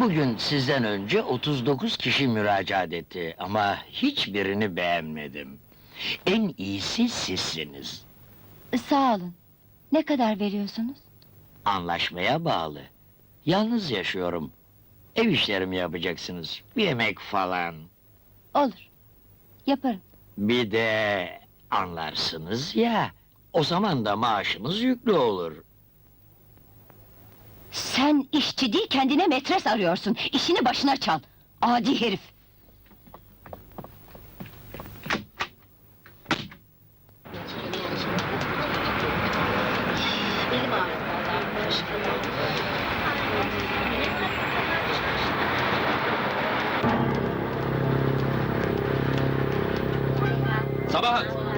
Bugün sizden önce 39 kişi müracaat etti ama hiçbirini beğenmedim. En iyisi sizsiniz. Sağ olun. Ne kadar veriyorsunuz? Anlaşmaya bağlı. Yalnız yaşıyorum. Ev işlerimi yapacaksınız. Bir yemek falan. Olur. Yaparım. Bir de anlarsınız ya. O zaman da maaşımız yüklü olur. Sen işçi değil kendine metres arıyorsun. İşini başına çal. Adi herif. Sabahat!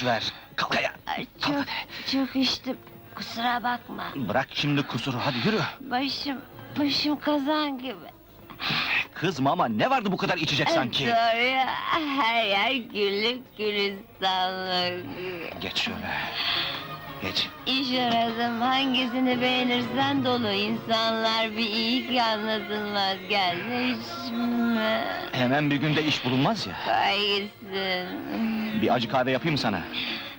Boş ver. Kalk ayağa. Ay, Kalk Çok, hadi. çok içtim. Kusura bakma. Bırak şimdi kusuru, hadi yürü. Başım, başım kazan gibi. Kızma ama ne vardı bu kadar içecek sanki? Doğru ya, her yer güllük gülistanlık. Geç şöyle. Geç. İş aradım, hangisini beğenirsen dolu insanlar bir iyi ki anlatılmaz gelse içme. Hemen bir günde iş bulunmaz ya. Hangisin? Bir acı kahve yapayım mı sana?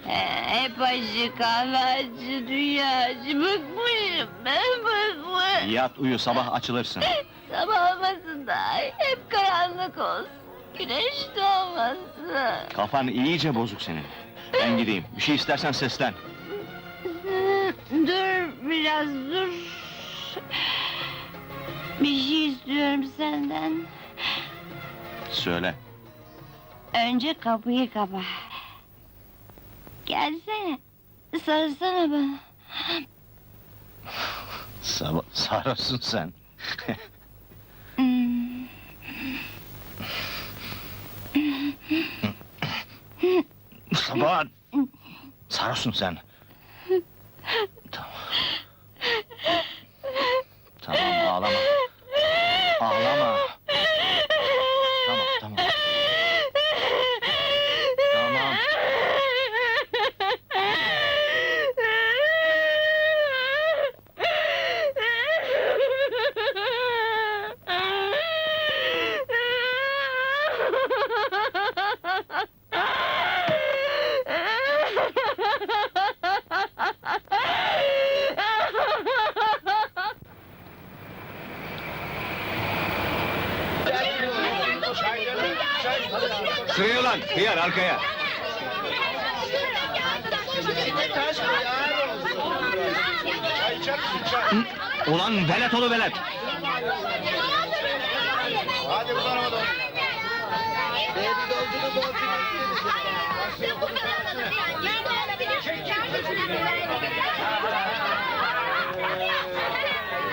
He, Hep acı kahve acı dünya acı bıkmışım ben bıkmışım. Yat uyu sabah açılırsın. Sabah olmasın da hep karanlık olsun. Güneş doğmasın. Kafan iyice bozuk senin. Ben gideyim. Bir şey istersen seslen. Dur biraz dur. Bir şey istiyorum senden. Söyle. Önce kapıyı kapa. Gelsene. Sarılsana bana. Sabah sarhoşsun sen. Hmm. Sabah. Sarhoşsun sen. Tamam ağlama. Ağlama. Sıraya lan, hıyar arkaya. Ulan velet olu velet! Hadi bu tarafa doğru. Baby dolcunu dolcunu.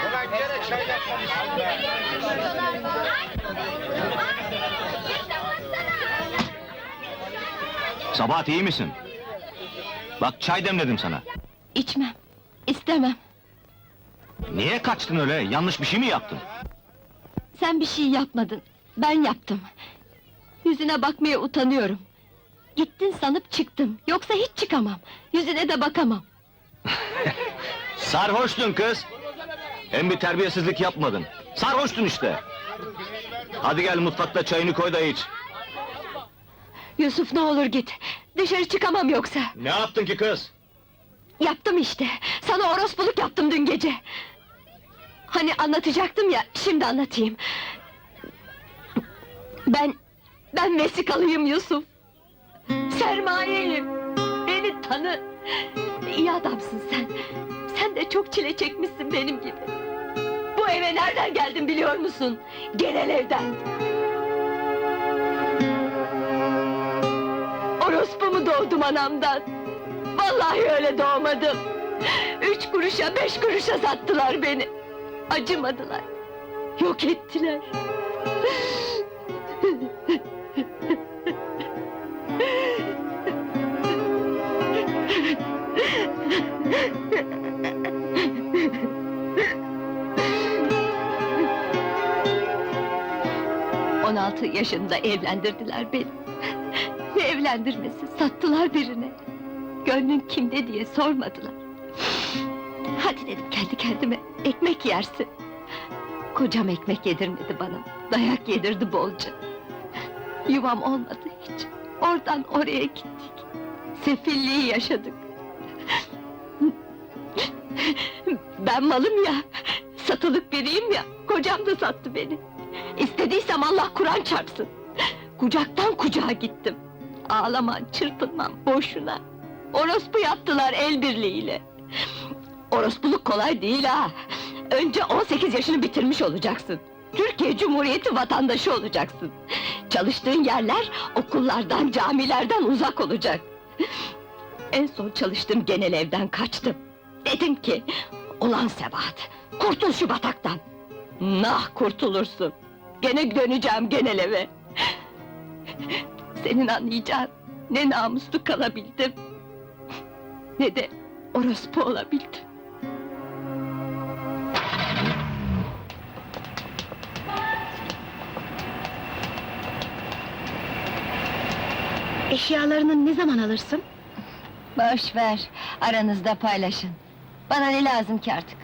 Ulan gene çay yapmamışsın be. Sabahat iyi misin? Bak çay demledim sana. İçmem. istemem. Niye kaçtın öyle? Yanlış bir şey mi yaptın? Sen bir şey yapmadın. Ben yaptım. Yüzüne bakmaya utanıyorum. Gittin sanıp çıktım. Yoksa hiç çıkamam. Yüzüne de bakamam. Sarhoştun kız! Hem bir terbiyesizlik yapmadın. Sarhoştun işte! Hadi gel mutfakta çayını koy da iç. Yusuf ne olur git. Dışarı çıkamam yoksa. Ne yaptın ki kız? Yaptım işte. Sana orospuluk yaptım dün gece. Hani anlatacaktım ya, şimdi anlatayım. Ben, ben vesikalıyım Yusuf. Sermayeyim. Beni tanı. İyi adamsın sen. Sen de çok çile çekmişsin benim gibi. Bu eve nereden geldin biliyor musun? Genel evden. Orospu mu doğdum anamdan? Vallahi öyle doğmadım. Üç kuruşa, beş kuruşa sattılar beni. Acımadılar. Yok ettiler. On altı yaşında evlendirdiler beni. Evlendirmesi, sattılar birine. Gönlün kimde diye sormadılar. Hadi dedim kendi kendime, ekmek yersin. Kocam ekmek yedirmedi bana, dayak yedirdi bolca. Yuvam olmadı hiç, oradan oraya gittik. Sefilliği yaşadık. Ben malım ya, satılık biriyim ya, kocam da sattı beni. İstediysem Allah Kur'an çarpsın. Kucaktan kucağa gittim. Ağlaman, çırpınman boşuna. Orospu yaptılar el birliğiyle. Orospuluk kolay değil ha. Önce 18 yaşını bitirmiş olacaksın. Türkiye Cumhuriyeti vatandaşı olacaksın. Çalıştığın yerler okullardan, camilerden uzak olacak. En son çalıştığım genel evden kaçtım. Dedim ki, ulan Sebahat, kurtul şu bataktan. Nah kurtulursun. Gene döneceğim genel eve. Senin anlayacağın ne namuslu kalabildim. Ne de orospu olabildim. Eşyalarını ne zaman alırsın? Boş ver, aranızda paylaşın. Bana ne lazım ki artık?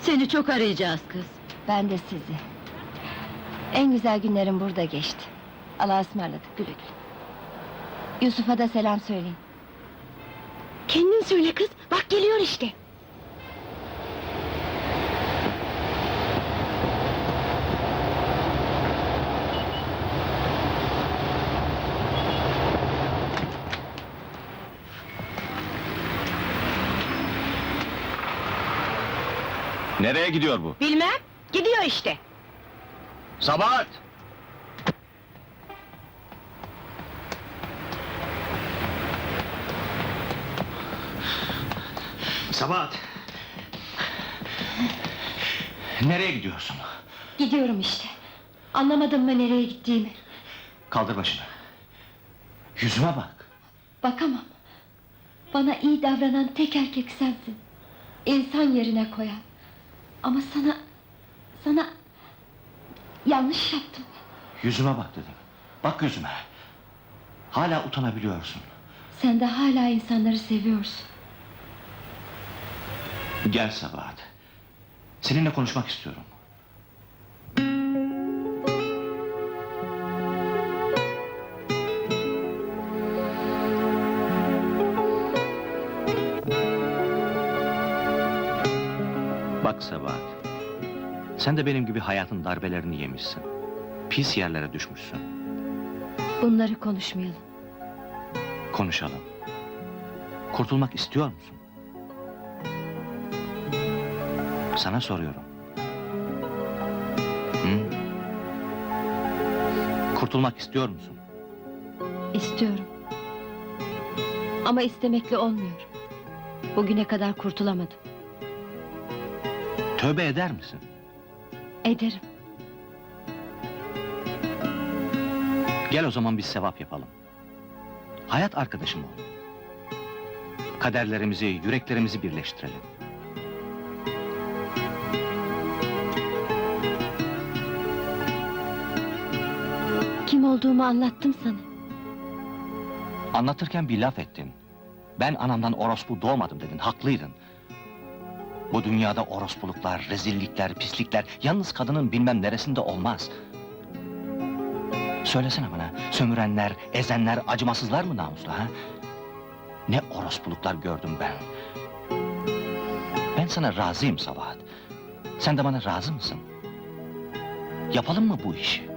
Seni çok arayacağız kız. Ben de sizi. En güzel günlerim burada geçti. Allah'a ısmarladık, güle güle. Yusuf'a da selam söyleyin. Kendin söyle kız, bak geliyor işte. Nereye gidiyor bu? Bilmem, gidiyor işte. Sabahat! Sabahat! Nereye gidiyorsun? Gidiyorum işte. Anlamadın mı nereye gittiğimi? Kaldır başını. Yüzüme bak. Bakamam. Bana iyi davranan tek erkek sensin. İnsan yerine koyan. Ama sana... Sana... Yanlış yaptım. Yüzüme bak dedim. Bak yüzüme. Hala utanabiliyorsun. Sen de hala insanları seviyorsun. Gel Sabahat. Seninle konuşmak istiyorum. Bak Sabahat. Sen de benim gibi hayatın darbelerini yemişsin. Pis yerlere düşmüşsün. Bunları konuşmayalım. Konuşalım. Kurtulmak istiyor musun? Sana soruyorum. Hı? Kurtulmak istiyor musun? İstiyorum. Ama istemekle olmuyor. Bugüne kadar kurtulamadım. Tövbe eder misin? Ederim. Gel o zaman bir sevap yapalım. Hayat arkadaşım ol. Kaderlerimizi, yüreklerimizi birleştirelim. Olduğumu anlattım sana. Anlatırken bir laf ettin. Ben anamdan orospu doğmadım dedin, haklıydın. Bu dünyada orospuluklar, rezillikler, pislikler... ...yalnız kadının bilmem neresinde olmaz. Söylesene bana, sömürenler, ezenler, acımasızlar mı namuslu ha? Ne orospuluklar gördüm ben. Ben sana razıyım Sabahat. Sen de bana razı mısın? Yapalım mı bu işi?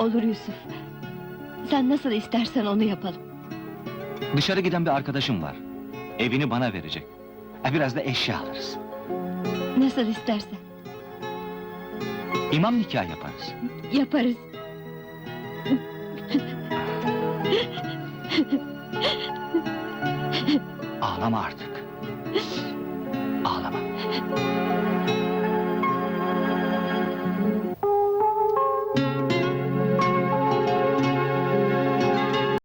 Olur Yusuf. Sen nasıl istersen onu yapalım. Dışarı giden bir arkadaşım var. Evini bana verecek. E, biraz da eşya alırız. Nasıl istersen. İmam nikah yaparız. Yaparız. Ağlama artık. Ağlama.